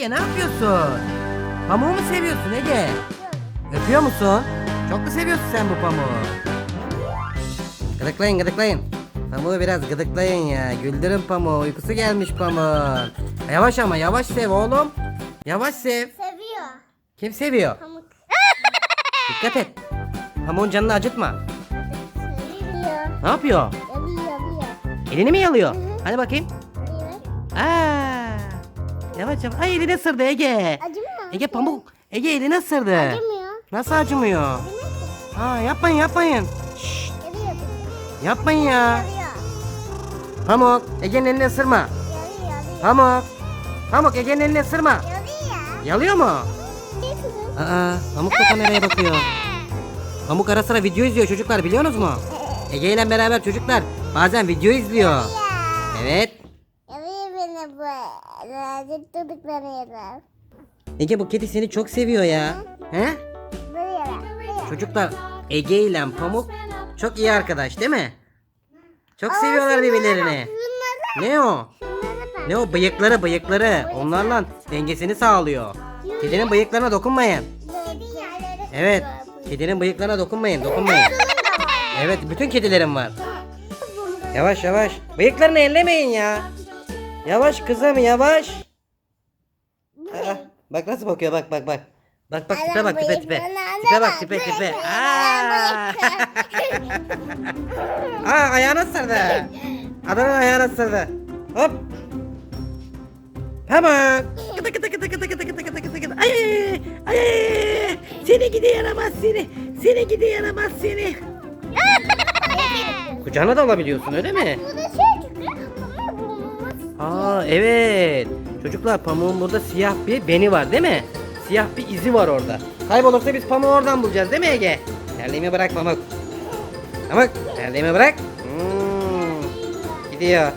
Ege ne yapıyorsun? Pamuğu mu seviyorsun Ege? Öpüyor musun? Çok mu seviyorsun sen bu pamuğu? Gıdıklayın gıdıklayın. Pamuğu biraz gıdıklayın ya. Güldürün pamuğu. Uykusu gelmiş pamuğun. Yavaş ama yavaş sev oğlum. Yavaş sev. Seviyor. Kim seviyor? Pamuk. Dikkat et. Pamuğun canını acıtma. Seviyor. Ne yapıyor? Yapıyor yapıyor. Elini mi yalıyor? Hadi bakayım. Evet. Aa. Yavaş yavaş. Ay elini ısırdı Ege. Acımıyor. Ege pamuk. Ege elini ısırdı. Acımıyor. Nasıl acımıyor? Ha yapmayın yapmayın. Yarıyor. Yapmayın ya. Yarıyor. Pamuk Ege'nin elini ısırma. Yarıyor. Yarıyor. Pamuk. Pamuk Ege'nin elini ısırma. Yarıyor. Yalıyor mu? Aa Pamuk da kameraya bakıyor. Pamuk ara sıra video izliyor çocuklar biliyorsunuz mu? Ege ile beraber çocuklar bazen video izliyor. Evet. Beni beni yeter. Ege bu kedi seni çok seviyor ya. He? Çocuklar Ege ile Pamuk çok iyi arkadaş değil mi? Çok seviyorlar birbirlerini. Ne o? Bak. Ne o bıyıkları bıyıkları. Onlarla dengesini sağlıyor. Kedinin bıyıklarına dokunmayın. Evet. Kedinin bıyıklarına dokunmayın. Dokunmayın. Evet bütün kedilerim var. Yavaş yavaş. Bıyıklarını ellemeyin ya. Yavaş kızım yavaş. Aa, bak nasıl bakıyor bak bak bak. Bak bak tipe bak tipe tipe. Tipe bak tipe tipe. Aa. Aa ayağını ısırdı. Adamın ayağını ısırdı. Hop. Tamam. Kıtı kıtı kıtı kıtı kıtı kıtı kıtı kıtı kıtı. Ay ay ay ay. Seni gidi yaramaz seni. Seni gidi yaramaz seni. Kucağına da alabiliyorsun öyle mi? Bu Aa evet. Çocuklar pamuğun burada siyah bir beni var değil mi? Siyah bir izi var orada. Kaybolursa biz pamuğu oradan bulacağız değil mi Ege? Terliğimi bırak pamuk. Pamuk terliğimi bırak. Hmm, gidiyor.